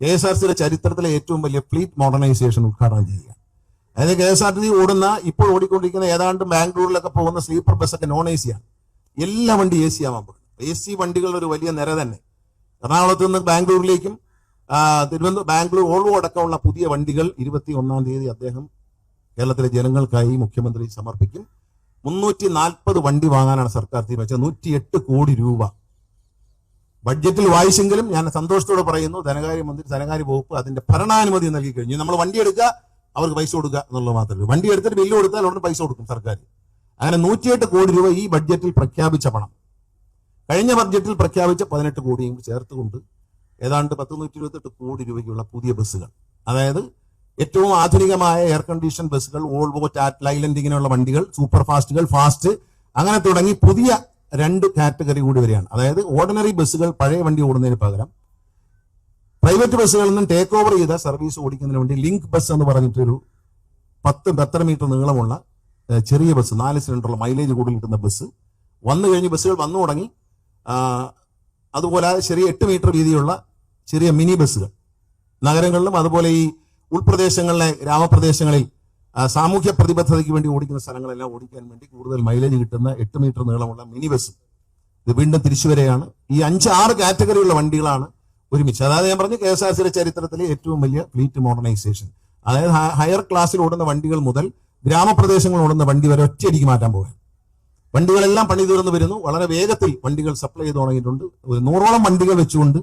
K S R സിയുടെ ചരിത്രത്തിലെ ഏറ്റവും വലിയ ഫ്ലീറ്റ് മോഡേണൈസേഷൻ ഉദ്ഘാടനം ചെയ്യുക. അതായത് കെ എസ് ആർ ടി ഓടുന്ന ഇപ്പോൾ ഓടിക്കൊണ്ടിരിക്കുന്ന ഏതാണ്ട് ബാംഗ്ലൂരിലൊക്കെ പോകുന്ന സ്ലീപ്പർ ബസ്സൊക്കെ നോൺ എ സിയാണ് എല്ലാ വണ്ടി എ സി ആവാൻ എ സി വണ്ടികളുടെ ഒരു വലിയ നിര തന്നെ. എറണാകുളത്ത് നിന്ന് ബാംഗ്ലൂരിലേക്കും തിരുവനന്തപുരം ബാംഗ്ലൂർ ഓൾവോ അടക്കമുള്ള പുതിയ വണ്ടികൾ ഇരുപത്തി ഒന്നാം തീയതി അദ്ദേഹം കേരളത്തിലെ ജനങ്ങൾക്കായി മുഖ്യമന്ത്രി സമർപ്പിക്കും. മുന്നൂറ്റി നാൽപ്പത് വണ്ടി വാങ്ങാനാണ് സർക്കാർ തീരുമാനിച്ചത്. നൂറ്റിയെട്ട് കോടി രൂപ ബഡ്ജറ്റിൽ വായിച്ചെങ്കിലും ഞാൻ സന്തോഷത്തോടെ പറയുന്നു ധനകാര്യ മന്ത്രി ധനകാര്യ വകുപ്പ് അതിന്റെ ഭരണാനുമതി നൽകി കഴിഞ്ഞു. നമ്മൾ വണ്ടി എടുക്കുക അവർക്ക് പൈസ കൊടുക്കുക എന്നുള്ളത് മാത്രമേ വണ്ടി എടുത്തിട്ട് ബില്ല് കൊടുത്താൽ ഉടനെ പൈസ കൊടുക്കും സർക്കാർ അങ്ങനെ നൂറ്റിയെട്ട് കോടി രൂപ ഈ ബഡ്ജറ്റിൽ പ്രഖ്യാപിച്ച പണം. കഴിഞ്ഞ ബഡ്ജറ്റിൽ പ്രഖ്യാപിച്ച പതിനെട്ട് കോടിയും ചേർത്തുകൊണ്ട് ഏതാണ്ട് പത്ത് നൂറ്റി ഇരുപത്തെട്ട് കോടി രൂപയ്ക്കുള്ള പുതിയ ബസ്സുകൾ. അതായത് ഏറ്റവും ആധുനികമായ എയർ കണ്ടീഷൻ ബസ്സുകൾ ഓൾവോ ടാറ്റ് ലൈലൻഡ് ഇങ്ങനെയുള്ള വണ്ടികൾ സൂപ്പർ ഫാസ്റ്റുകൾ ഫാസ്റ്റ് അങ്ങനെ തുടങ്ങി പുതിയ രണ്ട് കാറ്റഗറി കൂടി വരികയാണ് അതായത് ഓർഡിനറി ബസ്സുകൾ പഴയ വണ്ടി ഓടുന്നതിന് പകരം പ്രൈവറ്റ് ബസ്സുകളിൽ നിന്നും ടേക്ക് ഓവർ ചെയ്ത സർവീസ് ഓടിക്കുന്നതിന് വേണ്ടി ലിങ്ക് ബസ് എന്ന് പറഞ്ഞിട്ടൊരു പത്ത് പത്തര മീറ്റർ നീളമുള്ള ചെറിയ ബസ് നാല് സിലിണ്ടറുള്ള മൈലേജ് കൂടുതൽ കിട്ടുന്ന ബസ് വന്നു കഴിഞ്ഞ് ബസ്സുകൾ വന്നു തുടങ്ങി അതുപോലെ ചെറിയ എട്ട് മീറ്റർ വീതിയുള്ള ചെറിയ മിനി ബസ്സുകൾ നഗരങ്ങളിലും അതുപോലെ ഈ ഉൾപ്രദേശങ്ങളിലെ ഗ്രാമപ്രദേശങ്ങളിൽ സാമൂഹ്യ പ്രതിബദ്ധതയ്ക്ക് വേണ്ടി ഓടിക്കുന്ന സ്ഥലങ്ങളെല്ലാം ഓടിക്കാൻ വേണ്ടി കൂടുതൽ മൈലേജ് കിട്ടുന്ന എട്ട് മീറ്റർ നീളമുള്ള മിനി ബസ് ഇത് വീണ്ടും തിരിച്ചു വരെയാണ് ഈ അഞ്ച് ആറ് കാറ്റഗറിയുള്ള വണ്ടികളാണ് ഒരുമിച്ച്. അതായത് ഞാൻ പറഞ്ഞു കെ എസ് ആർ സിയുടെ ചരിത്രത്തിലെ ഏറ്റവും വലിയ ഫ്ലീറ്റ് മോഡേണൈസേഷൻ അതായത് ഹയർ ക്ലാസ്സിൽ ഓടുന്ന വണ്ടികൾ മുതൽ ഗ്രാമപ്രദേശങ്ങൾ ഓടുന്ന വണ്ടി വരെ ഒറ്റയടിക്ക് മാറ്റാൻ പോകാൻ വണ്ടികളെല്ലാം പണി തീർന്നു വരുന്നു. വളരെ വേഗത്തിൽ വണ്ടികൾ സപ്ലൈ ചെയ്ത് തുടങ്ങിയിട്ടുണ്ട്. ഒരു നൂറോളം വണ്ടികൾ വെച്ചുകൊണ്ട്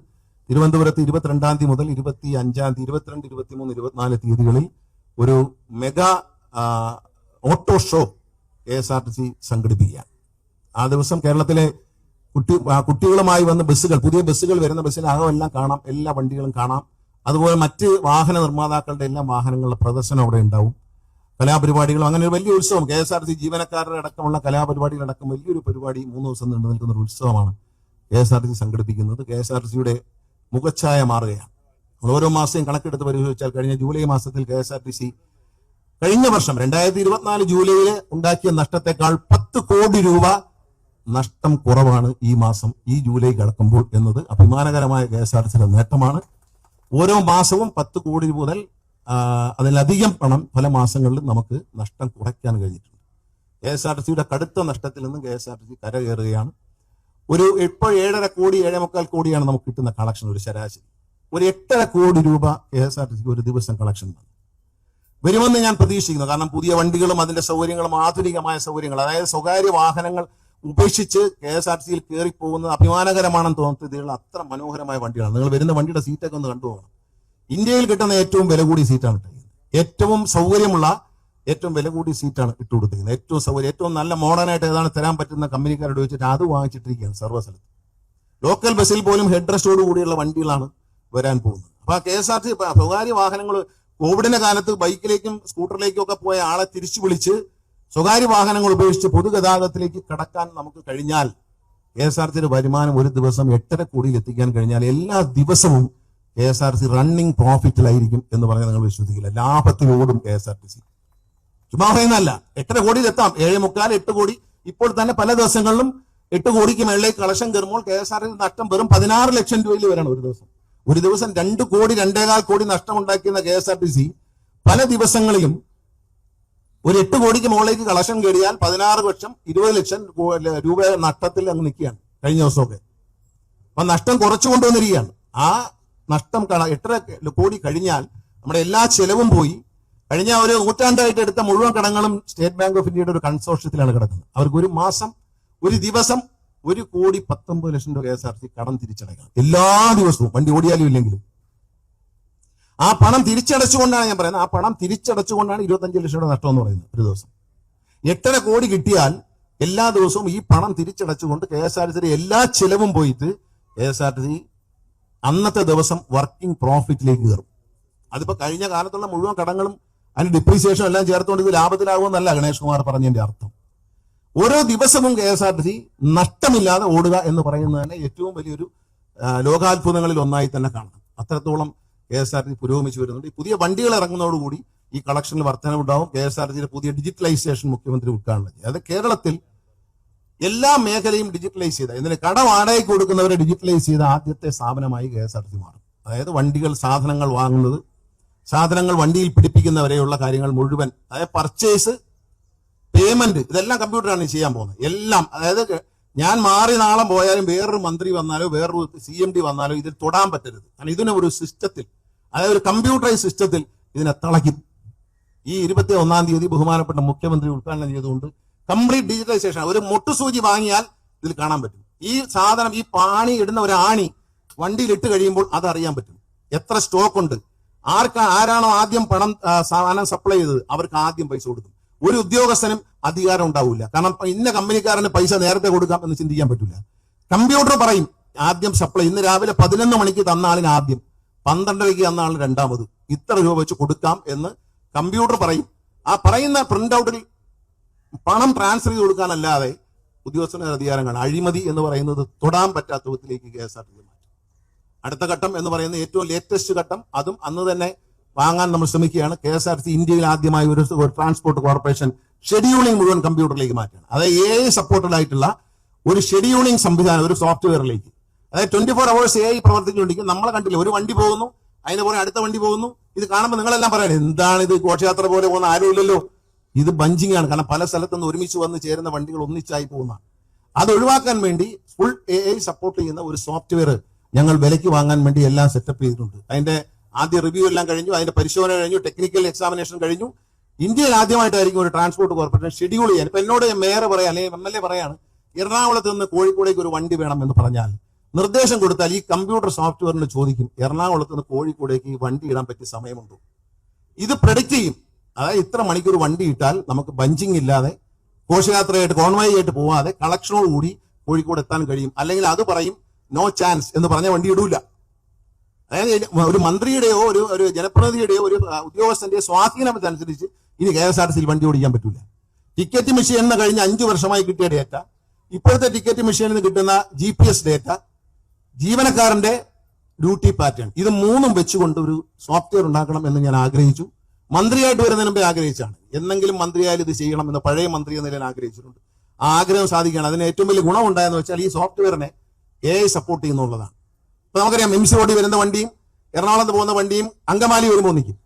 തിരുവനന്തപുരത്ത് ഇരുപത്തിരണ്ടാം തീയതി മുതൽ ഇരുപത്തി അഞ്ചാം തീയതി ഇരുപത്തിരണ്ട് ഇരുപത്തിമൂന്ന് ഇരുപത്തിനാല് തീയതികളിൽ ഒരു mega auto show K S R T C സംഘടിപ്പിക്കുക. ആ ദിവസം കേരളത്തിലെ കുട്ടി കുട്ടികളുമായി വന്ന ബസ്സുകൾ പുതിയ ബസ്സുകൾ വരുന്ന ബസ്സിന് അകമെല്ലാം കാണാം എല്ലാ വണ്ടികളും കാണാം. അതുപോലെ മറ്റ് വാഹന നിർമ്മാതാക്കളുടെ എല്ലാ വാഹനങ്ങളുടെ പ്രദർശനം അവിടെ ഉണ്ടാവും. കലാപരിപാടികളും അങ്ങനെ ഒരു വലിയ ഉത്സവം K S R T C ജീവനക്കാരുടെ അടക്കമുള്ള കലാപരിപാടികളടക്കം വലിയൊരു പരിപാടി മൂന്ന് ദിവസം നീണ്ടു നിൽക്കുന്ന ഒരു ഉത്സവമാണ് K S R T C സംഘടിപ്പിക്കുന്നത്. കെ എസ് ആർ ടി സിയുടെ മുഖച്ഛായ മാറുകയാണ്. നമ്മൾ ഓരോ മാസവും കണക്കെടുത്ത് പരിശോധിച്ചാൽ കഴിഞ്ഞ ജൂലൈ മാസത്തിൽ K S R T C കഴിഞ്ഞ വർഷം രണ്ടായിരത്തി ഇരുപത്തിനാല് ജൂലൈയിൽ ഉണ്ടാക്കിയ നഷ്ടത്തെക്കാൾ പത്ത് കോടി രൂപ നഷ്ടം കുറവാണ് ഈ മാസം ഈ ജൂലൈ കടക്കുമ്പോൾ എന്നത് അഭിമാനകരമായ കെ എസ് ആർ ടി സിയുടെ നേട്ടമാണ്. ഓരോ മാസവും പത്ത് കോടി മുതൽ അതിലധികം പണം പല മാസങ്ങളിലും നമുക്ക് നഷ്ടം കുറയ്ക്കാൻ കഴിഞ്ഞിട്ടുണ്ട്. കെ എസ് ആർ ടി സിയുടെ കടുത്ത നഷ്ടത്തിൽ നിന്ന് K S R T C കരകയറുകയാണ്. ഒരു ഇപ്പോൾ ഏഴര കോടി ഏഴേ മുക്കാൽ കോടിയാണ് നമുക്ക് കിട്ടുന്ന കളക്ഷൻ ഒരു ശരാശരി. ഒരു എട്ടര കോടി രൂപ കെ എസ് ആർ ടി സിക്ക് ഒരു ദിവസം കളക്ഷൻ വരുമെന്ന് ഞാൻ പ്രതീക്ഷിക്കുന്നു. കാരണം പുതിയ വണ്ടികളും അതിന്റെ സൗകര്യങ്ങളും ആധുനികമായ സൗകര്യങ്ങൾ അതായത് സ്വകാര്യ വാഹനങ്ങൾ ഉപേക്ഷിച്ച് കെ എസ് ആർ ടി സിയിൽ കയറിപ്പോകുന്നത് അഭിമാനകരമാണെന്ന് തോന്നുന്നത് ഇതിലുള്ള അത്ര മനോഹരമായ വണ്ടികളാണ്. നിങ്ങൾ വരുന്ന വണ്ടിയുടെ സീറ്റൊക്കെ ഒന്ന് കണ്ടുപോകണം ഇന്ത്യയിൽ കിട്ടുന്ന ഏറ്റവും വില കൂടിയ സീറ്റാണ് ഇട്ടിരിക്കുന്നത് ഏറ്റവും സൗകര്യമുള്ള ഏറ്റവും വില കൂടിയ സീറ്റാണ് ഇട്ട് കൊടുത്തിരിക്കുന്നത്. ഏറ്റവും സൗകര്യം ഏറ്റവും നല്ല മോഡേണായിട്ട് ഏതാണ് തരാൻ പറ്റുന്ന കമ്പനിക്കാരോട് ചോദിച്ചിട്ട് അത് വാങ്ങിച്ചിട്ടിരിക്കുകയാണ് സർവസ്ഥലത്ത് ലോക്കൽ ബസ്സിൽ പോലും ഹെഡ് റെസ്റ്റോട് കൂടിയുള്ള വണ്ടികളാണ് വരാൻ പോകുന്നത്. അപ്പൊ കെ എസ് ആർ ടി സ്വകാര്യ വാഹനങ്ങൾ കോവിഡിന്റെ കാലത്ത് ബൈക്കിലേക്കും സ്കൂട്ടറിലേക്കും ഒക്കെ പോയ ആളെ തിരിച്ചു വിളിച്ച് സ്വകാര്യ വാഹനങ്ങൾ ഉപയോഗിച്ച് പൊതുഗതാഗതത്തിലേക്ക് കടക്കാൻ നമുക്ക് കഴിഞ്ഞാൽ കെ എസ് ആർ സിയുടെ വരുമാനം ഒരു ദിവസം എട്ടര കോടിയിൽ എത്തിക്കാൻ കഴിഞ്ഞാൽ എല്ലാ ദിവസവും K S R C running പ്രോഫിറ്റിലായിരിക്കും എന്ന് പറഞ്ഞാൽ നിങ്ങൾ വിശ്വസിക്കില്ല. ലാഭത്തിലോടും K S R T C. ചുമ്മാ പറയുന്നതല്ല. എട്ടര കോടിയിൽ എത്താം. ഏഴ് മുക്കാൽ എട്ട് കോടി. ഇപ്പോൾ തന്നെ പല ദിവസങ്ങളിലും എട്ട് കോടിക്ക് മേളിലേക്ക് കളക്ഷൻ കയറുമ്പോൾ കെ എസ് ആർ നഷ്ടം വെറും പതിനാറ് ലക്ഷം രൂപയിൽ വരണം ഒരു ദിവസം. ഒരു ദിവസം രണ്ട് കോടി രണ്ടേകാൽ കോടി നഷ്ടം ഉണ്ടാക്കിയ K S R T C പല ദിവസങ്ങളിലും ഒരു എട്ട് കോടിക്ക് മുകളിലേക്ക് കളക്ഷൻ കയറിയാൽ പതിനാറ് ലക്ഷം ഇരുപത് ലക്ഷം രൂപ നഷ്ടത്തിൽ അങ്ങ് നിൽക്കുകയാണ് കഴിഞ്ഞ ദിവസമൊക്കെ. അപ്പൊ നഷ്ടം കുറച്ചു കൊണ്ടുവന്നിരിക്കുകയാണ്. ആ നഷ്ടം എട്ടര കോടി കഴിഞ്ഞാൽ നമ്മുടെ എല്ലാ ചെലവും പോയി. കഴിഞ്ഞ ഒരു നൂറ്റാണ്ടായിട്ട് എടുത്ത മുഴുവൻ കടങ്ങളും സ്റ്റേറ്റ് ബാങ്ക് ഓഫ് ഇന്ത്യയുടെ ഒരു കൺസോർഷ്യത്തിലാണ് കിടക്കുന്നത്. അവർക്ക് ഒരു മാസം ഒരു ദിവസം ഒരു കോടി പത്തൊമ്പത് ലക്ഷം രൂപ കെ എസ് ആർ ടി കടം തിരിച്ചടയ്ക്കണം. എല്ലാ ദിവസവും. വണ്ടി ഓടിയാലും ഇല്ലെങ്കിലും. ആ പണം തിരിച്ചടച്ചുകൊണ്ടാണ് ഞാൻ പറയുന്നത്. ആ പണം തിരിച്ചടച്ചുകൊണ്ടാണ് ഇരുപത്തഞ്ച് ലക്ഷം രൂപ നഷ്ടം എന്ന് പറയുന്നത് ഒരു ദിവസം. എട്ടര കോടി കിട്ടിയാൽ എല്ലാ ദിവസവും ഈ പണം തിരിച്ചടച്ചുകൊണ്ട് കെ എസ് ആർ ടി സിയുടെ എല്ലാ ചെലവും പോയിട്ട് K S R T C അന്നത്തെ ദിവസം വർക്കിംഗ് പ്രോഫിറ്റിലേക്ക് കയറും. അതിപ്പോ കഴിഞ്ഞ കാലത്തുള്ള മുഴുവൻ കടങ്ങളും അതിന് ഡിപ്രീസിയേഷൻ എല്ലാം ചേർത്തുകൊണ്ട് ഇത് ലാഭത്തിലാകുമെന്നല്ല ഗണേഷ് കുമാർ പറഞ്ഞതിന്റെ അർത്ഥം. ഓരോ ദിവസവും K S R T C നഷ്ടമില്ലാതെ ഓടുക എന്ന് പറയുന്നത് തന്നെ ഏറ്റവും വലിയൊരു ലോകാത്ഭുതങ്ങളിൽ ഒന്നായി തന്നെ കാണണം അത്രത്തോളം കെ എസ് ആർ ടി പുരോഗമിച്ചു വരുന്നുണ്ട്. ഈ പുതിയ വണ്ടികൾ ഇറങ്ങുന്നതോടുകൂടി ഈ കളക്ഷനിൽ വർധനവുണ്ടാവും. കെ എസ് ആർ ടിയുടെ പുതിയ ഡിജിറ്റലൈസേഷൻ മുഖ്യമന്ത്രി ഉദ്ഘാടനം ചെയ്തു. അത് കേരളത്തിൽ എല്ലാ മേഖലയും ഡിജിറ്റലൈസ് ചെയ്ത ഇതിന് കട വാടകയ്ക്ക് കൊടുക്കുന്നവരെ ഡിജിറ്റലൈസ് ചെയ്ത ആദ്യത്തെ സ്ഥാപനമായി കെ എസ് ആർ ടി മാറും. അതായത് വണ്ടികൾ സാധനങ്ങൾ വാങ്ങുന്നത് സാധനങ്ങൾ വണ്ടിയിൽ പിടിപ്പിക്കുന്നവരെയുള്ള കാര്യങ്ങൾ മുഴുവൻ അതായത് പർച്ചേസ് പേയ്മെന്റ് ഇതെല്ലാം കമ്പ്യൂട്ടറാണ് ചെയ്യാൻ പോകുന്നത്. എല്ലാം അതായത് ഞാൻ മാറി നാളെ പോയാലും വേറൊരു മന്ത്രി വന്നാലോ വേറൊരു സി എം ഡി വന്നാലോ ഇതിൽ തൊടാൻ പറ്റരുത്. കാരണം ഇതിനെ ഒരു സിസ്റ്റത്തിൽ അതായത് ഒരു കമ്പ്യൂട്ടറൈസ് സിസ്റ്റത്തിൽ ഇതിനെ തളയ്ക്കും. ഈ ഇരുപത്തി ഒന്നാം തീയതി ബഹുമാനപ്പെട്ട മുഖ്യമന്ത്രി ഉദ്ഘാടനം ചെയ്തുകൊണ്ട് കംപ്ലീറ്റ് ഡിജിറ്റലൈസേഷൻ ഒരു മുട്ടുസൂചി വാങ്ങിയാൽ ഇതിൽ കാണാൻ പറ്റും. ഈ സാധനം ഈ പാണി ഇടുന്ന ഒരു ആണി വണ്ടിയിൽ ഇട്ട് കഴിയുമ്പോൾ അത് അറിയാൻ പറ്റും. എത്ര സ്റ്റോക്ക് ഉണ്ട്? ആർക്കാ ആരാണോ ആദ്യം പണം സാധനം സപ്ലൈ ചെയ്തത്? അവർക്ക് ആദ്യം പൈസ കൊടുക്കും. ഒരു ഉദ്യോഗസ്ഥനും അധികാരം ഉണ്ടാവില്ല കാരണം ഇന്ന കമ്പനിക്കാരന് പൈസ നേരത്തെ കൊടുക്കാം എന്ന് ചിന്തിക്കാൻ പറ്റില്ല കമ്പ്യൂട്ടർ പറയും ആദ്യം സപ്ലൈ ഇന്ന് രാവിലെ പതിനൊന്ന് മണിക്ക് തന്ന ആളിന് ആദ്യം. പന്ത്രണ്ടരയ്ക്ക് തന്ന ആളിന് രണ്ടാമത്. ഇത്ര രൂപ വെച്ച് കൊടുക്കാം എന്ന് കമ്പ്യൂട്ടർ പറയും. ആ പറയുന്ന പ്രിന്റ് ഔട്ടിൽ പണം ട്രാൻസ്ഫർ ചെയ്ത് കൊടുക്കാനല്ലാതെ ഉദ്യോഗസ്ഥന് അധികാരങ്ങൾ അഴിമതി എന്ന് പറയുന്നത് തൊടാൻ പറ്റാത്ത വിധത്തിലേക്ക് കെ എസ് ആർ ടി മാറ്റി. അടുത്ത ഘട്ടം എന്ന് പറയുന്ന ഏറ്റവും ലേറ്റസ്റ്റ് ഘട്ടം അതും അന്ന് തന്നെ വാങ്ങാൻ നമ്മൾ ശ്രമിക്കുകയാണ്. കെ എസ് ആർ ടി ഇന്ത്യയിൽ ആദ്യമായി ഒരു ട്രാൻസ്പോർട്ട് കോർപ്പറേഷൻ ഷെഡ്യൂളിംഗ് മുഴുവൻ കമ്പ്യൂട്ടറിലേക്ക് മാറ്റുകയാണ്. അതായത് എ ഐ സപ്പോർട്ടഡ് ആയിട്ടുള്ള ഒരു ഷെഡ്യൂളിംഗ് സംവിധാനം ഒരു സോഫ്റ്റ്വെയറിലേക്ക് അതായത് twenty four hours A I പ്രവർത്തിച്ചുകൊണ്ടിരിക്കും നമ്മളെ കണ്ടില്ല ഒരു വണ്ടി പോകുന്നു അതിന് പുറകെ അടുത്ത വണ്ടി പോകുന്നു. ഇത് കാണുമ്പോൾ നിങ്ങളെല്ലാം പറയാം എന്താണ് ഇത്? ഘോഷയാത്ര പോലെ പോകുന്ന ആരുമില്ലല്ലോ? ഇത് ബഞ്ചിങ് ആണ്. കാരണം പല സ്ഥലത്തുനിന്ന് ഒരുമിച്ച് വന്ന് ചേരുന്ന വണ്ടികൾ ഒന്നിച്ചായി പോകുന്നതാണ്. അത് ഒഴിവാക്കാൻ വേണ്ടി ഫുൾ എ ഐ സപ്പോർട്ട് ചെയ്യുന്ന ഒരു സോഫ്റ്റ്വെയർ ഞങ്ങൾ വിലയ്ക്ക് വാങ്ങാൻ വേണ്ടി എല്ലാം സെറ്റപ്പ് ചെയ്തിട്ടുണ്ട്. അതിന്റെ ആദ്യ റിവ്യൂ എല്ലാം കഴിഞ്ഞു അതിന്റെ പരിശോധന കഴിഞ്ഞു ടെക്നിക്കൽ എക്സാമിനേഷൻ കഴിഞ്ഞു. ഇന്ത്യയിൽ ആദ്യമായിട്ടായിരിക്കും ഒരു ട്രാൻസ്പോർട്ട് കോർപ്പറേഷൻ ഷെഡ്യൂൾ ചെയ്യാൻ. ഇപ്പൊ എന്നോട് മേയർ പറയാം അല്ലെങ്കിൽ എം എൽ എ പറയാണ് എറണാകുളത്ത് നിന്ന് കോഴിക്കോടേക്ക് ഒരു വണ്ടി വേണം എന്ന് പറഞ്ഞാൽ നിർദ്ദേശം കൊടുത്താൽ ഈ കമ്പ്യൂട്ടർ സോഫ്റ്റ്വെയറിന് ചോദിക്കും എറണാകുളത്ത് നിന്ന് കോഴിക്കോടേക്ക് ഈ വണ്ടി ഇടാൻ പറ്റിയ സമയമുണ്ടോ? ഇത് പ്രഡിക്റ്റ് ചെയ്യും. അതായത് ഇത്ര മണിക്കൂർ വണ്ടി ഇട്ടാൽ നമുക്ക് ബഞ്ചിങ് ഇല്ലാതെ ഘോഷയാത്രയായിട്ട് കോൺവായി ആയിട്ട് പോവാതെ കളക്ഷനോട് കൂടി കോഴിക്കോട് എത്താൻ കഴിയും. അല്ലെങ്കിൽ അത് പറയും നോ ചാൻസ് എന്ന് പറഞ്ഞ വണ്ടി ഇടൂല. ഒരു മന്ത്രിയുടെയോ ഒരു ഒരു ജനപ്രതിനിധിയുടെയോ ഒരു ഉദ്യോഗസ്ഥന്റെയോ സ്വാധീനം അനുസരിച്ച് ഇനി കെ എസ് ആർ സിയിൽ വണ്ടി ഓടിക്കാൻ പറ്റില്ല ടിക്കറ്റ് മെഷീൻ എന്ന് കഴിഞ്ഞ അഞ്ചു വർഷമായി കിട്ടിയ ഡേറ്റ. ഇപ്പോഴത്തെ ടിക്കറ്റ് മെഷീനിൽ നിന്ന് കിട്ടുന്ന ജി പി എസ് ഡേറ്റ ജീവനക്കാരന്റെ ഡ്യൂട്ടി പാറ്റേൺ. ഇത് മൂന്നും വെച്ചുകൊണ്ട് ഒരു സോഫ്റ്റ്വെയർ ഉണ്ടാക്കണം എന്ന് ഞാൻ ആഗ്രഹിച്ചു. മന്ത്രിയായിട്ട് വരുന്നതിന് മുമ്പേ ആഗ്രഹിച്ചാണ് എന്നെങ്കിലും മന്ത്രിയായാലും ഇത് ചെയ്യണം എന്ന് പഴയ മന്ത്രി എന്ന നിലയിൽ ആഗ്രഹിച്ചിട്ടുണ്ട്. ആഗ്രഹം സാധിക്കുകയാണ്. അതിന് ഏറ്റവും വലിയ ഗുണം ഉണ്ടായെന്ന് വെച്ചാൽ ഈ സോഫ്റ്റ്വെയറിനെ എ സപ്പോർട്ട് ചെയ്യുന്നുള്ളതാണ്. ഇപ്പൊ നമുക്കറിയാം എം റോഡിൽ വരുന്ന വണ്ടിയും എറണാകുളത്ത് പോകുന്ന വണ്ടിയും അങ്കമാലി വരുമ്പോൾ നിൽക്കും.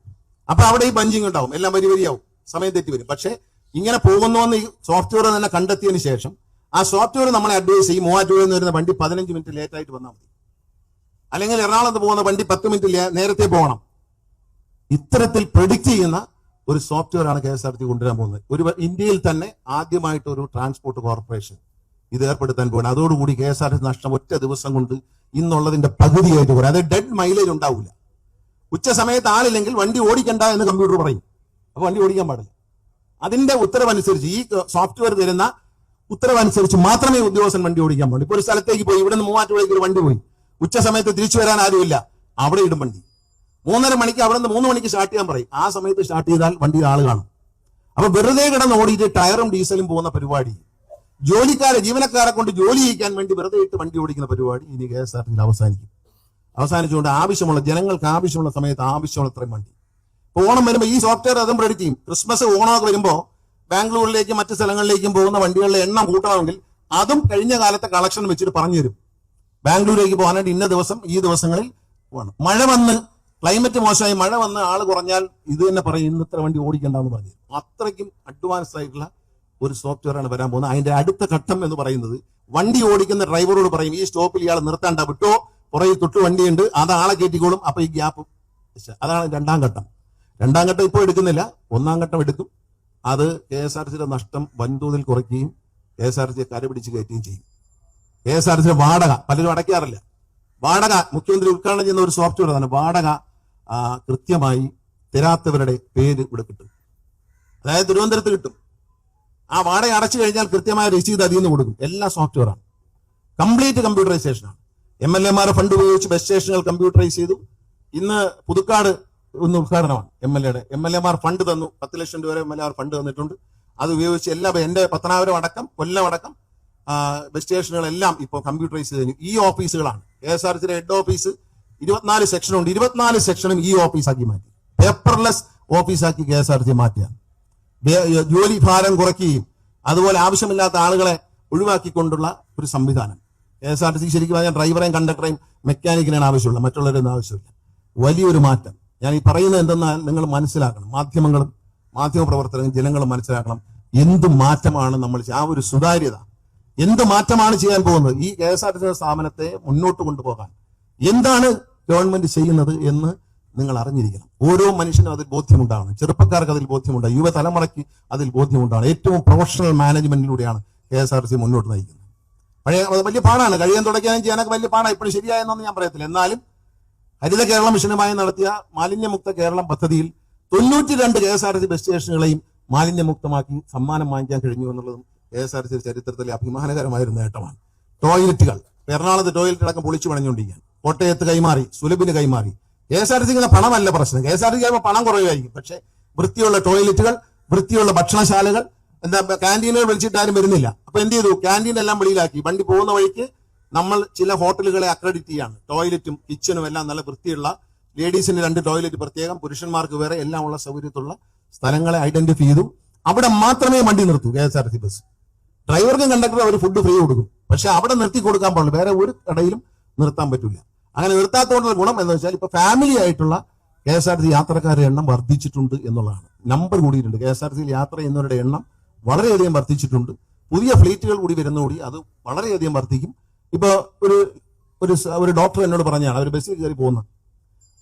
അപ്പൊ അവിടെ ഈ ബഞ്ചിങ് ഉണ്ടാവും. എല്ലാം വരി വരിയാവും സമയം തെറ്റി വരും. പക്ഷേ ഇങ്ങനെ പോകുന്നുവെന്ന് ഈ സോഫ്റ്റ്വെയർ തന്നെ കണ്ടെത്തിയതിന് ശേഷം ആ സോഫ്റ്റ്വെയർ നമ്മളെ അഡ്വൈസ് ചെയ്യും. മൂവാറ്റുപുഴയിൽ നിന്ന് വരുന്ന വണ്ടി പതിനഞ്ച് മിനിറ്റ് ലേറ്റ് ആയിട്ട് വന്നാൽ മതി. അല്ലെങ്കിൽ എറണാകുളത്ത് പോകുന്ന വണ്ടി പത്ത് മിനിറ്റ് നേരത്തെ പോകണം. ഇത്തരത്തിൽ പ്രഡിക്റ്റ് ചെയ്യുന്ന ഒരു സോഫ്റ്റ്വെയർ ആണ് കെ എസ് ആർ ടി കൊണ്ടുവരാൻ പോകുന്നത്. ഒരു ഇന്ത്യയിൽ തന്നെ ആദ്യമായിട്ട് ഒരു ട്രാൻസ്പോർട്ട് കോർപ്പറേഷൻ ഇത് ഏർപ്പെടുത്താൻ പോകണം അതോടുകൂടി കെ എസ് ആർ ടി നഷ്ടം ഒറ്റ ദിവസം കൊണ്ട് ഇന്നുള്ളതിന്റെ പകുതിയായിട്ട് പോരാ അത് ഡെഡ് മൈലേജ് ഉണ്ടാവില്ല ഉച്ച സമയത്ത് ആളില്ലെങ്കിൽ വണ്ടി ഓടിക്കണ്ട എന്ന് കമ്പ്യൂട്ടർ പറയും. അപ്പൊ വണ്ടി ഓടിക്കാൻ പാടില്ല. അതിന്റെ ഉത്തരവനുസരിച്ച് ഈ സോഫ്റ്റ്വെയർ തരുന്ന ഉത്തരവനുസരിച്ച് മാത്രമേ ഉദ്യോഗസ്ഥൻ വണ്ടി ഓടിക്കാൻ പാടുള്ളൂ ഇപ്പൊ ഒരു സ്ഥലത്തേക്ക് പോയി ഇവിടെ നിന്ന് മൂവാറ്റുപുഴയ്ക്ക് ഒരു വണ്ടി പോയി. ഉച്ച സമയത്ത് തിരിച്ചു വരാൻ ആരുമില്ല. അവിടെ ഇടും വണ്ടി. മൂന്നര മണിക്ക് അവിടെ നിന്ന് മൂന്ന് മണിക്ക് സ്റ്റാർട്ട് ചെയ്യാൻ പറയും. ആ സമയത്ത് സ്റ്റാർട്ട് ചെയ്താൽ വണ്ടി ആൾ കാണും. അപ്പൊ വെറുതെ കിടന്ന് ഓടിയിട്ട് ടയറും ഡീസലും പോകുന്ന പരിപാടി ജോലിക്കാരെ ജീവനക്കാരെ കൊണ്ട് ജോലി ചെയ്യിക്കാൻ വേണ്ടി വെറുതെ ഇട്ട് വണ്ടി ഓടിക്കുന്ന പരിപാടി ഇനി കെ എസ് ആർ ടിയിൽ അവസാനിക്കും. അവസാനിച്ചുകൊണ്ട് ആവശ്യമുള്ള ജനങ്ങൾക്ക് ആവശ്യമുള്ള സമയത്ത് ആവശ്യമുള്ള അത്രയും വണ്ടി. ഇപ്പൊ ഓണം വരുമ്പോൾ ഈ സോഫ്റ്റ്വെയർ അതും പ്രെഡിക്റ്റ് ചെയ്യും. ക്രിസ്മസ് ഓണമൊക്കെ വരുമ്പോൾ ബാംഗ്ലൂരിലേക്കും മറ്റ് സ്ഥലങ്ങളിലേക്കും പോകുന്ന വണ്ടികളുടെ എണ്ണം കൂട്ടണമെങ്കിൽ അതും കഴിഞ്ഞ കാലത്തെ കളക്ഷൻ വെച്ചിട്ട് പറഞ്ഞു തരും. ബാംഗ്ലൂരിലേക്ക് പോകാനായിട്ട് ഇന്ന ദിവസം ഈ ദിവസങ്ങളിൽ പോകണം. മഴ വന്ന് ക്ലൈമറ്റ് മോശമായി മഴ വന്ന് ആൾ കുറഞ്ഞാൽ ഇത് തന്നെ പറയും ഇന്നത്ര വണ്ടി ഓടിക്കണ്ടെന്ന് പറഞ്ഞു അത്രയ്ക്കും അഡ്വാൻസ് ആയിട്ടുള്ള ഒരു സോഫ്റ്റ്വെയർ ആണ് വരാൻ പോകുന്നത്. അതിന്റെ അടുത്ത ഘട്ടം എന്ന് പറയുന്നത് വണ്ടി ഓടിക്കുന്ന ഡ്രൈവറോട് പറയും ഈ സ്റ്റോപ്പിൽ ഇയാൾ നിർത്താണ്ട വിട്ടോ? പുറകിൽ തൊട്ട് വണ്ടിയുണ്ട്. അത് ആളെ കയറ്റിക്കോളും. അപ്പൊ ഈ ഗ്യാപ്പ് അതാണ് രണ്ടാം ഘട്ടം. രണ്ടാം ഘട്ടം ഇപ്പോൾ എടുക്കുന്നില്ല. ഒന്നാം ഘട്ടം എടുക്കും. അത് കെ എസ് ആർ സിയുടെ നഷ്ടം വൻതോതിൽ കുറയ്ക്കുകയും കെ എസ് ആർ സിയെ കരപിടിച്ച് കയറ്റുകയും ചെയ്യും. കെ എസ് ആർ സിയുടെ വാടക പലരും അടയ്ക്കാറില്ല. വാടക മുഖ്യമന്ത്രി ഉദ്ഘാടനം ചെയ്യുന്ന ഒരു സോഫ്റ്റ്വെയർ തന്നെ വാടക കൃത്യമായി തരാത്തവരുടെ പേര് ഇവിടെ കിട്ടും. അതായത് തിരുവനന്തപുരത്ത് കിട്ടും. ആ വാടക അടച്ചു കഴിഞ്ഞാൽ കൃത്യമായ രസീത് അതിൽ നിന്ന് കൊടുക്കും. എല്ലാ സോഫ്റ്റ്വെയറാണ് കംപ്ലീറ്റ് കമ്പ്യൂട്ടറൈസേഷനാണ് എം എൽ എമാരെ ഫണ്ട് ഉപയോഗിച്ച് ബസ് സ്റ്റേഷനുകൾ കമ്പ്യൂട്ടറൈസ് ചെയ്തു. ഇന്ന് പുതുക്കാട് ഒന്ന് ഉദ്ഘാടനമാണ് എം എൽ എയുടെ എം എൽ എമാർ ഫണ്ട് തന്നു. പത്ത് ലക്ഷം രൂപ എം എൽ എമാർ ഫണ്ട് തന്നിട്ടുണ്ട്. അത് ഉപയോഗിച്ച് എല്ലാ എന്റെ പത്തനാപുരം അടക്കം കൊല്ലം അടക്കം ബസ് സ്റ്റേഷനുകളെല്ലാം ഇപ്പോൾ കമ്പ്യൂട്ടറൈസ് ചെയ്ത് ഈ ഓഫീസുകളാണ് കെ എസ് ആർ സിയുടെ ഹെഡ് ഓഫീസ് ഇരുപത്തിനാല് സെക്ഷനുണ്ട് ഇരുപത്തിനാല് സെക്ഷനും ഈ ഓഫീസാക്കി മാറ്റി. പേപ്പർലെസ് ഓഫീസാക്കി കെ എസ് ആർ സി മാറ്റിയാണ്. ജോലി ഭാരം കുറയ്ക്കുകയും അതുപോലെ ആവശ്യമില്ലാത്ത ആളുകളെ ഒഴിവാക്കിക്കൊണ്ടുള്ള ഒരു സംവിധാനം. K S R T C ശരിക്കും പറഞ്ഞാൽ ഡ്രൈവറെയും കണ്ടക്ടറെയും മെക്കാനിക്കിനാണ് ആവശ്യമുള്ളത്. മറ്റുള്ളവരൊന്നും ആവശ്യമില്ല. വലിയൊരു മാറ്റം. ഞാൻ ഈ പറയുന്നത് എന്തെന്നാൽ നിങ്ങൾ മനസ്സിലാക്കണം. മാധ്യമങ്ങളും മാധ്യമ പ്രവർത്തകരും ജനങ്ങളും മനസ്സിലാക്കണം എന്ത് മാറ്റമാണ് നമ്മൾ ആ ഒരു സുതാര്യത. എന്ത് മാറ്റമാണ് ചെയ്യാൻ പോകുന്നത്? ഈ K S R T C സ്ഥാപനത്തെ മുന്നോട്ട് കൊണ്ടുപോകാൻ. എന്താണ് ഗവൺമെന്റ് ചെയ്യുന്നത് എന്ന് നിങ്ങൾ അറിഞ്ഞിരിക്കണം ഓരോ മനുഷ്യനും അതിൽ ബോധ്യമുണ്ടാവണം. ചെറുപ്പക്കാർക്ക് അതിൽ ബോധ്യമുണ്ടാകും യുവതലമുറയ്ക്ക് അതിൽ ബോധ്യമുണ്ടാവണം. ഏറ്റവും പ്രൊഫഷണൽ മാനേജ്മെന്റിലൂടെയാണ് കെ എസ് ആർ സി മുന്നോട്ട് നയിക്കുന്നത്. പഴയ വലിയ പാടാണ്. കഴിയാൻ തുടക്കാനും ചെയ്യാനൊക്കെ വലിയ പാടാണ് ഇപ്പോഴും ശരിയായെന്നൊന്നും ഞാൻ പറയത്തില്ല. എന്നാലും ഹരിത കേരള മിഷനുമായി നടത്തിയ മാലിന്യമുക്ത കേരളം പദ്ധതിയിൽ തൊണ്ണൂറ്റി രണ്ട് K S R C bus സ്റ്റേഷനുകളെയും മാലിന്യമുക്തമാക്കി സമ്മാനം വാങ്ങിക്കാൻ കഴിഞ്ഞു എന്നുള്ളതും കെ എസ് ആർ സി ചരിത്രത്തിലെ അഭിമാനകരമായ ഒരു നേട്ടമാണ്. ടോയ്ലറ്റുകൾ. എറണാകുളത്ത് ടോയ്ലറ്റ് അടക്കം പൊളിച്ചു പണിഞ്ഞുകൊണ്ടിരിക്കുകയാണ്. കോട്ടയത്ത് കൈമാറി സുലഭിന് കൈമാറി. കെ എസ് ആർ ടി സിക്കുന്ന പണമല്ല പ്രശ്നം. K S R T C പണം കുറയുമായിരിക്കും. പക്ഷേ വൃത്തിയുള്ള ടോയ്ലറ്റുകൾ വൃത്തിയുള്ള ഭക്ഷണശാലകൾ എന്താ ക്യാന്റീനുകൾ വിളിച്ചിട്ട് ആരും വരുന്നില്ല. അപ്പൊ എന്ത് ചെയ്തു? ക്യാന്റീൻ എല്ലാം വെളിയിലാക്കി. വണ്ടി പോകുന്ന വഴിക്ക് നമ്മൾ ചില ഹോട്ടലുകളെ അക്രഡിറ്റ് ചെയ്യാണ്. ടോയ്ലറ്റും കിച്ചണും എല്ലാം നല്ല വൃത്തിയുള്ള ലേഡീസിന് രണ്ട് ടോയ്ലറ്റ് പ്രത്യേകം പുരുഷന്മാർക്ക് വേറെ എല്ലാം ഉള്ള സൗകര്യത്തുള്ള സ്ഥലങ്ങളെ ഐഡന്റിഫൈ ചെയ്തു. അവിടെ മാത്രമേ വണ്ടി നിർത്തൂ K S R T bus ഡ്രൈവർക്കും കണ്ടക്ടറും അവർ ഫുഡ് ഫ്രീ കൊടുക്കും. പക്ഷെ അവിടെ നിർത്തി കൊടുക്കാൻ പാടില്ല. വേറെ ഒരു കടയിലും നിർത്താൻ പറ്റില്ല അങ്ങനെ നിർത്താത്തതുകൊണ്ടുള്ള ഗുണം എന്ന് വെച്ചാൽ ഇപ്പൊ ഫാമിലി ആയിട്ടുള്ള കെ എസ് ആർ ടി യാത്രക്കാരുടെ എണ്ണം വർദ്ധിച്ചിട്ടുണ്ട് എന്നുള്ളതാണ്. നമ്പർ കൂടിയിട്ടുണ്ട്. കെ എസ് ആർ ടി സിയിൽ യാത്ര ചെയ്യുന്നവരുടെ എണ്ണം വളരെയധികം വർദ്ധിച്ചിട്ടുണ്ട്. പുതിയ ഫ്ലീറ്റുകൾ കൂടി വരുന്നതോടി അത് വളരെയധികം വർദ്ധിക്കും. ഇപ്പൊ ഒരു ഒരു ഒരു ഡോക്ടർ എന്നോട് പറഞ്ഞാണ് അവർ ബസ്സിൽ കയറി പോകുന്നത്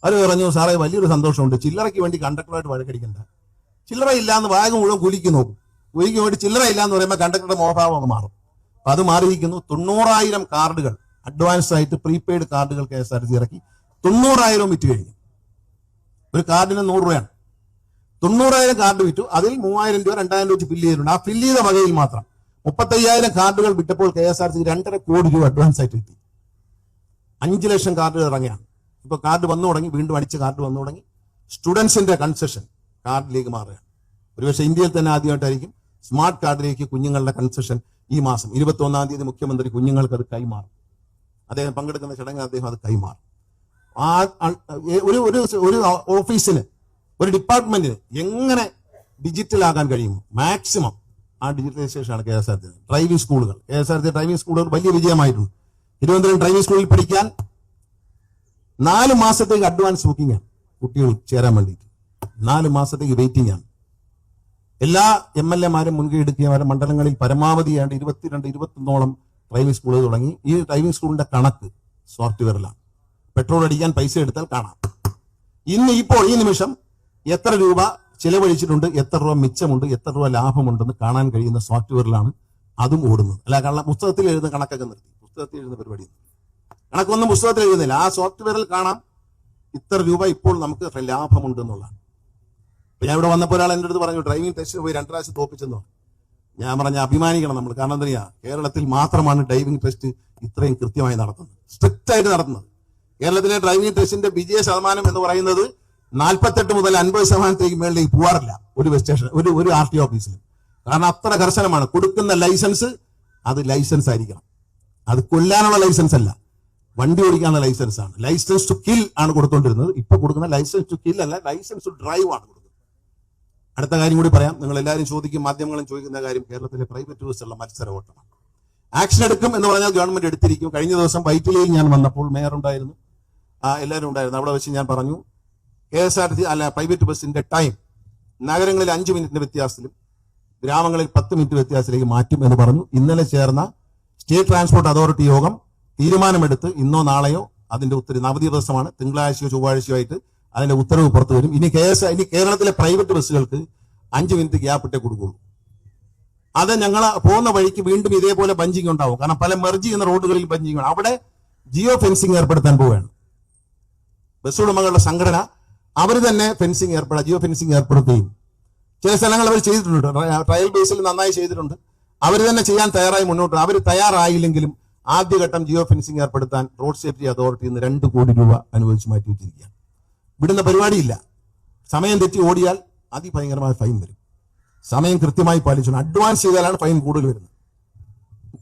അവർ പറഞ്ഞു സാറേ വലിയൊരു സന്തോഷമുണ്ട്. ചില്ലറയ്ക്ക് വേണ്ടി കണ്ടക്ടറായിട്ട് വഴക്കടിക്കണ്ട. ചില്ലറ ഇല്ല എന്ന് വാഗം മുഴുവൻ കുലിക്ക് നോക്കും. കുലിക്ക് വേണ്ടി ചില്ലറ ഇല്ല എന്ന് പറയുമ്പോൾ കണ്ടക്ടറുടെ മോഭാവം അങ്ങ് മാറും. അത് മാറിയിരിക്കുന്നു. തൊണ്ണൂറായിരം കാർഡുകൾ അഡ്വാൻസ് ആയിട്ട് പ്രീപെയ്ഡ് കാർഡുകൾ കെ എസ് ആർ ടി ഇറക്കി. തൊണ്ണൂറായിരം വിറ്റ് കഴിഞ്ഞു. ഒരു കാർഡിന് നൂറ് രൂപയാണ്. തൊണ്ണൂറായിരം കാർഡ് വിറ്റു. അതിൽ മൂവായിരം രൂപ രണ്ടായിരം രൂപ ഫില്ല് ചെയ്തിട്ടുണ്ട്. ആ ഫില്ല് ചെയ്ത വകയിൽ മാത്രം മുപ്പത്തയ്യായിരം കാർഡുകൾ വിറ്റപ്പോൾ കെ എസ് ആർ ടി രണ്ടര കോടി രൂപ അഡ്വാൻസ് ആയിട്ട് കിട്ടി. അഞ്ച് ലക്ഷം കാർഡുകൾ ഇറങ്ങിയാണ്. ഇപ്പോൾ കാർഡ് വന്നു തുടങ്ങി. വീണ്ടും അടിച്ച കാർഡ് വന്നു തുടങ്ങി. സ്റ്റുഡൻസിന്റെ കൺസെഷൻ കാർഡിലേക്ക് മാറുകയാണ്. ഒരുപക്ഷെ ഇന്ത്യയിൽ തന്നെ ആദ്യമായിട്ടായിരിക്കും സ്മാർട്ട് കാർഡിലേക്ക് കുഞ്ഞുങ്ങളുടെ കൺസെഷൻ ഈ മാസം. ഇരുപത്തി ഒന്നാം തീയതി മുഖ്യമന്ത്രി കുഞ്ഞുങ്ങൾക്ക് അത് കൈമാറും. അദ്ദേഹം പങ്കെടുക്കുന്ന ചടങ്ങിൽ അദ്ദേഹം അത് കൈമാറും. ആ ഒരു ഒരു ഒരു ഓഫീസിന് ഒരു ഡിപ്പാർട്ട്മെന്റിന് എങ്ങനെ ഡിജിറ്റൽ ആകാൻ കഴിയുമോ മാക്സിമം ആ ഡിജിറ്റലൈസേഷൻ ആണ് K S R T driving സ്കൂളുകൾ. K S R T driving സ്കൂളുകൾ വലിയ വിജയമായിട്ടുണ്ട്. തിരുവനന്തപുരം ഡ്രൈവിംഗ് സ്കൂളിൽ പഠിക്കാൻ നാല് മാസത്തേക്ക് അഡ്വാൻസ് ബുക്കിംഗ് ആണ് കുട്ടികൾ ചേരാൻ വേണ്ടിയിട്ട്. നാല് മാസത്തേക്ക് വെയിറ്റിംഗ് ആണ്. എല്ലാ എം എൽ എമാരും മുൻകൈ എടുക്കുകയും മണ്ഡലങ്ങളിൽ പരമാവധി ആണ്ട് ഇരുപത്തിരണ്ട് ഇരുപത്തൊന്നോളം ഡ്രൈവിംഗ് സ്കൂൾ തുടങ്ങി. ഈ ഡ്രൈവിംഗ് സ്കൂളിന്റെ കണക്ക് സോഫ്റ്റ്വെയറിലാണ് പെട്രോൾ അടിക്കാൻ പൈസ എടുത്താൽ കാണാം. ഇന്ന് ഇപ്പോൾ ഈ നിമിഷം എത്ര രൂപ ചിലവഴിച്ചിട്ടുണ്ട് എത്ര രൂപ മിച്ചമുണ്ട് എത്ര രൂപ ലാഭമുണ്ടെന്ന് കാണാൻ കഴിയുന്ന സോഫ്റ്റ്വെയറിലാണ് അതും ഓടുന്നത്. അല്ല കാരണം പുസ്തകത്തിൽ എഴുതുന്ന കണക്കൊക്കെ നിർത്തി. പുസ്തകത്തിൽ എഴുതുന്ന പരിപാടി. കണക്കൊന്നും പുസ്തകത്തിൽ എഴുതുന്നില്ല. ആ സോഫ്റ്റ്വെയറിൽ കാണാം ഇത്ര രൂപ ഇപ്പോൾ നമുക്ക് ലാഭമുണ്ട് എന്നുള്ളതാണ് ഞാൻ ഇവിടെ വന്നപ്പോൾ ഒരാൾ എന്റെ അടുത്ത് പറഞ്ഞു ഡ്രൈവിംഗ് ടെസ്റ്റിന് പോയി രണ്ടു പ്രാവശ്യം തോപ്പിച്ചെന്നോ ഞാൻ പറഞ്ഞ അഭിമാനിക്കണം നമ്മൾ. കാരണം എന്താ കേരളത്തിൽ മാത്രമാണ് ഡ്രൈവിംഗ് ടെസ്റ്റ് ഇത്രയും കൃത്യമായി നടത്തുന്നത്. സ്ട്രിക്റ്റ് ആയിട്ട് നടത്തുന്നത്. കേരളത്തിലെ ഡ്രൈവിംഗ് ടെസ്റ്റിന്റെ വിജയ ശതമാനം എന്ന് പറയുന്നത് നാൽപ്പത്തെട്ട് മുതൽ അൻപത് ശതമാനത്തേക്ക് മേളിലേക്ക് പോകാറില്ല ഒരു ബസ് സ്റ്റേഷൻ ഒരു ഒരു ആർ ടി ഓഫീസിൽ കാരണം അത്ര കർശനമാണ്. കൊടുക്കുന്ന ലൈസൻസ് അത് ലൈസൻസ് ആയിരിക്കണം. അത് കൊല്ലാനുള്ള ലൈസൻസ് അല്ല. വണ്ടി ഓടിക്കാനുള്ള ലൈസൻസ് ആണ്. ലൈസൻസ് ടു കിൽ ആണ് കൊടുത്തോണ്ടിരുന്നത്. ഇപ്പൊ കൊടുക്കുന്ന ലൈസൻസ് ടു കിൽ അല്ല ലൈസൻസ് ടു ഡ്രൈവ് ആണ് കൊടുക്കുന്നത്. അടുത്ത കാര്യം കൂടി പറയാം. നിങ്ങൾ എല്ലാവരും ചോദിക്കും മാധ്യമങ്ങളും ചോദിക്കുന്ന കാര്യം കേരളത്തിലെ പ്രൈവറ്റ് ബസ്സുള്ള മത്സര ഓട്ടമാണ്. ആക്ഷൻ എടുക്കും എന്ന് പറഞ്ഞാൽ ഗവൺമെന്റ് എടുത്തിരിക്കും. കഴിഞ്ഞ ദിവസം വൈറ്റിലയിൽ ഞാൻ വന്നപ്പോൾ മേയർ ഉണ്ടായിരുന്നു. ആ എല്ലാവരും ഉണ്ടായിരുന്നു. അവിടെ വെച്ച് ഞാൻ പറഞ്ഞു കെ എസ് ആർ ടി അല്ല പ്രൈവറ്റ് ബസ്സിന്റെ ടൈം നഗരങ്ങളിൽ അഞ്ച് മിനിറ്റിന്റെ വ്യത്യാസത്തിലും ഗ്രാമങ്ങളിൽ പത്ത് മിനിറ്റ് വ്യത്യാസത്തിലേക്ക് മാറ്റും എന്ന് പറഞ്ഞു. ഇന്നലെ ചേർന്ന സ്റ്റേറ്റ് ട്രാൻസ്പോർട്ട് അതോറിറ്റി യോഗം തീരുമാനമെടുത്ത് ഇന്നോ നാളെയോ അതിന്റെ ഉത്തരവ് അവധി ദിവസമാണ് തിങ്കളാഴ്ചയോ ചൊവ്വാഴ്ചയോ ആയിട്ട് അതിന്റെ ഉത്തരവ് പുറത്തു വരും. ഇനി കെ എസ് ഇനി കേരളത്തിലെ പ്രൈവറ്റ് ബസ്സുകൾക്ക് അഞ്ച് മിനിറ്റ് ഗ്യാപ്പ് ഇട്ടേ കൊടുക്കുള്ളൂ. അത് ഞങ്ങൾ പോകുന്ന വഴിക്ക് വീണ്ടും ഇതേപോലെ ബഞ്ചിങ് ഉണ്ടാവും. കാരണം പല മെർജ് ചെയ്യുന്ന റോഡുകളിൽ ബഞ്ചിങ് ഉണ്ട് അവിടെ ജിയോ ഫെൻസിങ് ഏർപ്പെടുത്താൻ പോവുകയാണ്. ബസ് ഉടമകളുടെ സംഘടന അവർ തന്നെ ഫെൻസിങ് ഏർപ്പെടുക ജിയോ ഫെൻസിങ് ഏർപ്പെടുത്തുകയും. ചില സ്ഥലങ്ങൾ അവർ ചെയ്തിട്ടുണ്ട്. ട്ര- ട്രയൽ ബേസിൽ നന്നായി ചെയ്തിട്ടുണ്ട്. അവർ തന്നെ ചെയ്യാൻ തയ്യാറായി മുന്നോട്ട്. അവർ തയ്യാറായില്ലെങ്കിലും ആദ്യഘട്ടം ജിയോ ഫെൻസിങ് ഏർപ്പെടുത്താൻ റോഡ് സേഫ്റ്റി അതോറിറ്റിയിൽ നിന്ന് രണ്ട് കോടി രൂപ അനുവദിച്ച് മാറ്റി വെച്ചിരിക്കുകയാണ് വിടുന്ന പരിപാടിയില്ല. സമയം തെറ്റി ഓടിയാൽ അതിഭയങ്കരമായ ഫൈൻ വരും. സമയം കൃത്യമായി പാലിച്ചു അഡ്വാൻസ് ചെയ്താലാണ് ഫൈൻ കൂടുതൽ വരുന്നത്.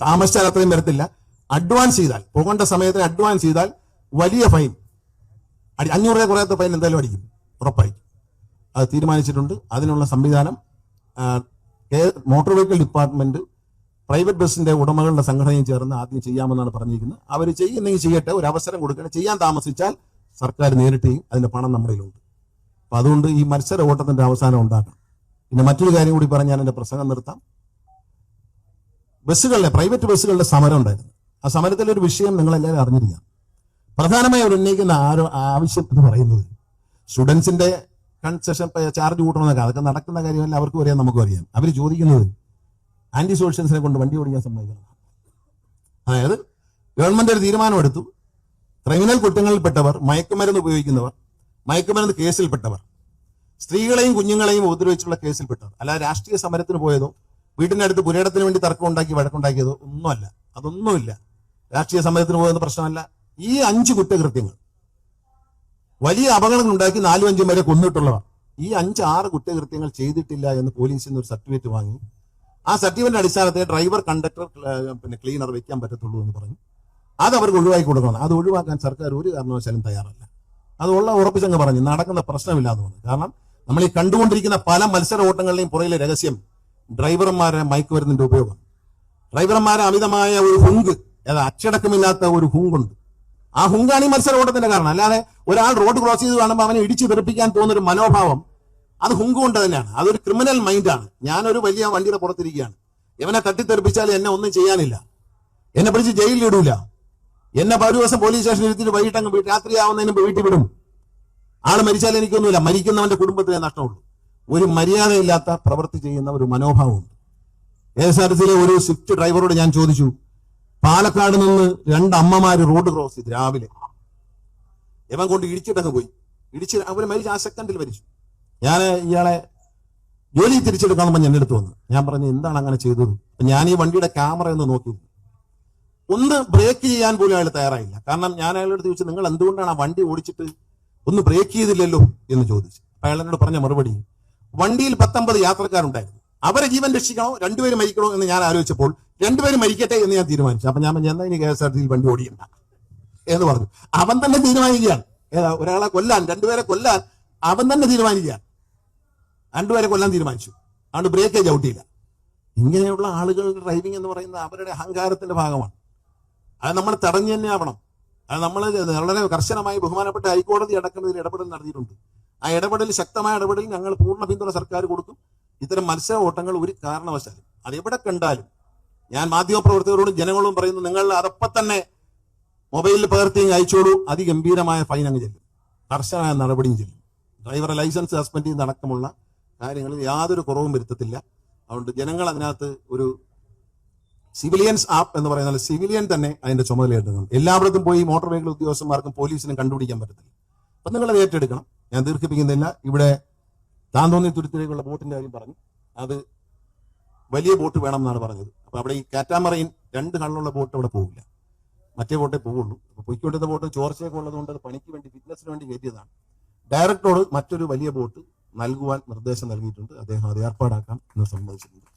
താമസിച്ചാൽ അത്രയും വരത്തില്ല. അഡ്വാൻസ് ചെയ്താൽ പോകേണ്ട സമയത്തിന് അഡ്വാൻസ് ചെയ്താൽ വലിയ ഫൈൻ. അഞ്ഞൂറ് രൂപ കുറയാത്ത ഫൈൻ എന്തായാലും അടിക്കും. ഉറപ്പായി അത് തീരുമാനിച്ചിട്ടുണ്ട്. അതിനുള്ള സംവിധാനം മോട്ടോർ വെഹിക്കിൾ ഡിപ്പാർട്ട്മെന്റ് പ്രൈവറ്റ് ബസ്സിന്റെ ഉടമകളുടെ സംഘടനയും ചേർന്ന് ആദ്യം ചെയ്യാമെന്നാണ് പറഞ്ഞിരിക്കുന്നത്. അവർ ചെയ്യുന്നെങ്കിൽ ചെയ്യട്ടെ ഒരു അവസരം കൊടുക്കണം ചെയ്യാൻ താമസിച്ചാൽ സർക്കാർ നേരിട്ട് അതിന്റെ പണം നമ്മുടെ കയ്യിലുണ്ട്. അപ്പൊ അതുകൊണ്ട് ഈ മത്സര ഓട്ടത്തിന്റെ അവസാനം ഉണ്ടാക്കണം. പിന്നെ മറ്റൊരു കാര്യം കൂടി പറഞ്ഞ് ഞാൻ എന്റെ പ്രസംഗം നിർത്താം. ബസ്സുകളിലെ പ്രൈവറ്റ് ബസ്സുകളുടെ സമരം ഉണ്ടായിരുന്നു. ആ സമരത്തിലെ ഒരു വിഷയം നിങ്ങൾ എല്ലാവരും അറിഞ്ഞിരിക്കാം പ്രധാനമായി അവർ ഉന്നയിക്കുന്ന ആരോ ആവശ്യം എന്ന് പറയുന്നത് സ്റ്റുഡൻസിന്റെ കൺസെഷൻ ചാർജ് കൂട്ടണമെന്നൊക്കെ അതൊക്കെ നടക്കുന്ന കാര്യമല്ല അവർക്കും അറിയാം നമുക്കും അറിയാം. അവർ ചോദിക്കുന്നത് ആന്റി സോഷ്യൽസിനെ കൊണ്ട് വണ്ടി ഓടിക്കാൻ സമ്മതിക്കണം. അതായത് ഗവൺമെന്റ് ഒരു തീരുമാനമെടുത്തു. ക്രിമിനൽ കുറ്റങ്ങളിൽപ്പെട്ടവർ മയക്കുമരുന്ന് ഉപയോഗിക്കുന്നവർ മയക്കുമരുന്ന് കേസിൽപ്പെട്ടവർ സ്ത്രീകളെയും കുഞ്ഞുങ്ങളെയും ഉപദ്രവിച്ചുള്ള കേസിൽപ്പെട്ടവർ അല്ല രാഷ്ട്രീയ സമരത്തിന് പോയതോ വീട്ടിനടുത്ത് അടുത്ത് പുരയിടത്തിന് വേണ്ടി തർക്കം ഉണ്ടാക്കി വഴക്കുണ്ടാക്കിയതോ ഒന്നുമല്ല. അതൊന്നുമില്ല. രാഷ്ട്രീയ സമരത്തിന് പോയെന്ന് പ്രശ്നമല്ല. ഈ അഞ്ച് കുറ്റകൃത്യങ്ങൾ വലിയ അപകടങ്ങൾ ഉണ്ടാക്കി നാലും അഞ്ചും വരെ കൊന്നിട്ടുള്ളവർ ഈ അഞ്ച് ആറ് കുറ്റകൃത്യങ്ങൾ ചെയ്തിട്ടില്ല എന്ന് പോലീസിൽ നിന്ന് ഒരു സർട്ടിഫിക്കറ്റ് വാങ്ങി ആ സർട്ടിഫിക്കറ്റിന്റെ അടിസ്ഥാനത്തിൽ ഡ്രൈവർ കണ്ടക്ടർ പിന്നെ ക്ലീനർ വെക്കാൻ പറ്റത്തുള്ളൂ എന്ന് പറഞ്ഞു. അത് അവർക്ക് ഒഴിവാക്കി കൊടുക്കണം. അത് ഒഴിവാക്കാൻ സർക്കാർ ഒരു കാരണവശാലും തയ്യാറല്ല. അത് ഉള്ള ഉറപ്പിച്ചങ്ങ് പറഞ്ഞു. നടക്കുന്ന പ്രശ്നമില്ല എന്ന് പറഞ്ഞു കാരണം നമ്മൾ ഈ കണ്ടുകൊണ്ടിരിക്കുന്ന പല മത്സര ഓട്ടങ്ങളുടെയും പുറയിലെ രഹസ്യം ഡ്രൈവർമാരെ മയക്കുമരുന്നിന്റെ ഉപയോഗം. ഡ്രൈവർമാരെ അമിതമായ ഒരു ഹുങ്ക് അതായത് അച്ചടക്കമില്ലാത്ത ഒരു ഹുങ്കുണ്ട്. ആ ഹുങ്കാണ് ഈ മത്സര ഓട്ടത്തിന്റെ കാരണം. അല്ലാതെ ഒരാൾ റോഡ് ക്രോസ് ചെയ്ത് കാണുമ്പോൾ അവനെ ഇടിച്ചു തെറിപ്പിക്കാൻ തോന്നുന്ന ഒരു മനോഭാവം അത് ഹുങ്ക് കൊണ്ട് തന്നെയാണ്. അതൊരു ക്രിമിനൽ മൈൻഡാണ്. ഞാനൊരു വലിയ വണ്ടിയുടെ പുറത്തിരിക്കുകയാണ്. ഇവനെ തട്ടിത്തെറിപ്പിച്ചാൽ എന്നെ ഒന്നും ചെയ്യാനില്ല. എന്നെ പിടിച്ച് ജയിലിൽ ഇടൂല. എന്നെ ഒരു ദിവസം പോലീസ് സ്റ്റേഷനിൽ ഇരുത്തിട്ട് വൈകിട്ട് അങ്ങ് രാത്രി രാത്രിയാവുന്നതിന് മുമ്പ് വീട്ടിൽ വിടും. ആൾ മരിച്ചാൽ എനിക്കൊന്നുമില്ല. മരിക്കുന്നവന്റെ കുടുംബത്തിലെ നഷ്ടമുള്ളൂ. ഒരു മര്യാദയില്ലാത്ത പ്രവൃത്തി ചെയ്യുന്ന ഒരു മനോഭാവമുണ്ട്. എ എസ് ആർ സിയിലെ ഒരു സ്വിഫ്റ്റ് ഡ്രൈവറോട് ഞാൻ ചോദിച്ചു പാലക്കാട് നിന്ന് രണ്ട് അമ്മമാര് റോഡ് ക്രോസ് ചെയ്ത് രാവിലെ. ഇവൻ കൊണ്ട് ഇടിച്ചിട്ടങ്ങ് പോയി. ഇടിച്ച് അവർ മരിച്ച ആ സെക്കൻഡിൽ മരിച്ചു. ഞാൻ ഇയാളെ ജോലി തിരിച്ചെടുക്കാമെന്ന് ഞാൻ എടുത്തു വന്നു. ഞാൻ പറഞ്ഞു എന്താണ് അങ്ങനെ ചെയ്തത്? ഞാൻ ഈ വണ്ടിയുടെ ക്യാമറ ഒന്ന് നോക്കി ഒന്ന് ബ്രേക്ക് ചെയ്യാൻ പോലും അയാൾ തയ്യാറായില്ല. കാരണം ഞാൻ അയാളോട് ചോദിച്ചു നിങ്ങൾ എന്തുകൊണ്ടാണ് ആ വണ്ടി ഓടിച്ചിട്ട് ഒന്ന് ബ്രേക്ക് ചെയ്തില്ലല്ലോ? എന്ന് ചോദിച്ചു. അപ്പൊ അയാൾ എന്നോട് പറഞ്ഞ മറുപടി വണ്ടിയിൽ പത്തൊമ്പത് യാത്രക്കാരുണ്ടായിരുന്നു. അവരെ ജീവൻ രക്ഷിക്കണോ? രണ്ടുപേരും മരിക്കണോ? എന്ന് ഞാൻ ആലോചിച്ചപ്പോൾ രണ്ടുപേരും മരിക്കട്ടെ? എന്ന് ഞാൻ തീരുമാനിച്ചു. അപ്പൊ ഞാൻ എന്താ ഇനി കെ എസ് ആർ ടിയിൽ വണ്ടി ഓടിയണ്ട എന്ന് പറഞ്ഞു. അവൻ തന്നെ തീരുമാനിക്കുകയാണ്. ഏതാ ഒരാളെ കൊല്ലാൻ രണ്ടുപേരെ കൊല്ലാൻ അവൻ തന്നെ തീരുമാനിക്കുകയാണ്. രണ്ടുപേരെ കൊല്ലാൻ തീരുമാനിച്ചു. അതുകൊണ്ട് ബ്രേക്കേജ് ഔട്ടിയില്ല ഇങ്ങനെയുള്ള ആളുകളുടെ ഡ്രൈവിംഗ് എന്ന് പറയുന്നത് അവരുടെ അഹങ്കാരത്തിന്റെ ഭാഗമാണ്. അത് നമ്മൾ തടഞ്ഞു തന്നെ ആവണം. അത് നമ്മൾ വളരെ കർശനമായി ബഹുമാനപ്പെട്ട ഹൈക്കോടതി അടക്കം ഇതിൽ ഇടപെടൽ നടത്തിയിട്ടുണ്ട്. ആ ഇടപെടൽ ശക്തമായ ഇടപെടൽ ഞങ്ങൾ പൂർണ പിന്തുണ സർക്കാർ കൊടുക്കും. ഇത്തരം മത്സര ഓട്ടങ്ങൾ ഒരു കാരണവശാലും അതെവിടെ കണ്ടാലും ഞാൻ മാധ്യമപ്രവർത്തകരോടും ജനങ്ങളോടും പറയുന്നു നിങ്ങൾ അതപ്പം തന്നെ മൊബൈലിൽ പകർത്തി അയച്ചോളൂ. അതിഗംഭീരമായ ഫൈൻ അങ്ങ് ചെല്ലും. കർശനമായ നടപടിയും ചെല്ലും. ഡ്രൈവറെ ലൈസൻസ് സസ്പെൻഡ് ചെയ്യുന്ന അടക്കമുള്ള കാര്യങ്ങളിൽ യാതൊരു കുറവും വരുത്തത്തില്ല. അതുകൊണ്ട് ജനങ്ങൾ അതിനകത്ത് ഒരു സിവിലിയൻസ് ആപ്പ് എന്ന് പറയുന്നത് സിവിലിയൻ തന്നെ അതിന്റെ ചുമതല ഏറ്റെടുക്കും എല്ലായിടത്തും പോയി മോട്ടോർ വെഹിക്കിൾ ഉദ്യോഗസ്ഥന്മാർക്കും പോലീസിനും കണ്ടുപിടിക്കാൻ പറ്റത്തില്ല. അപ്പൊ നിങ്ങൾ അത് ഏറ്റെടുക്കണം. ഞാൻ ദീർഘിപ്പിക്കുന്നില്ല. ഇവിടെ താന്തോന്നി തുരുത്തിലേക്കുള്ള ബോട്ടിന്റെ കാര്യം പറഞ്ഞു. അത് വലിയ ബോട്ട് വേണം എന്നാണ് പറഞ്ഞത്. അപ്പൊ അവിടെ ഈ കാറ്റാമറയിൻ രണ്ട് കണ്ണുള്ള ബോട്ട് അവിടെ പോകില്ല മറ്റേ ബോട്ടേ പോവുള്ളൂ. അപ്പൊ പൊയ്ക്കൊണ്ടിരുന്ന ബോട്ട് ചോർച്ചയൊക്കെ ഉള്ളതുകൊണ്ട് അത് പണിക്ക് വേണ്ടി ഫിറ്റ്നസിന് വേണ്ടി കയറ്റിയതാണ്. ഡയറക്ടറോട് മറ്റൊരു വലിയ ബോട്ട് നൽകുവാൻ നിർദ്ദേശം നൽകിയിട്ടുണ്ട്. അദ്ദേഹം അത് ഏർപ്പാടാക്കാം എന്ന് സമ്മതിച്ചിട്ടുണ്ട്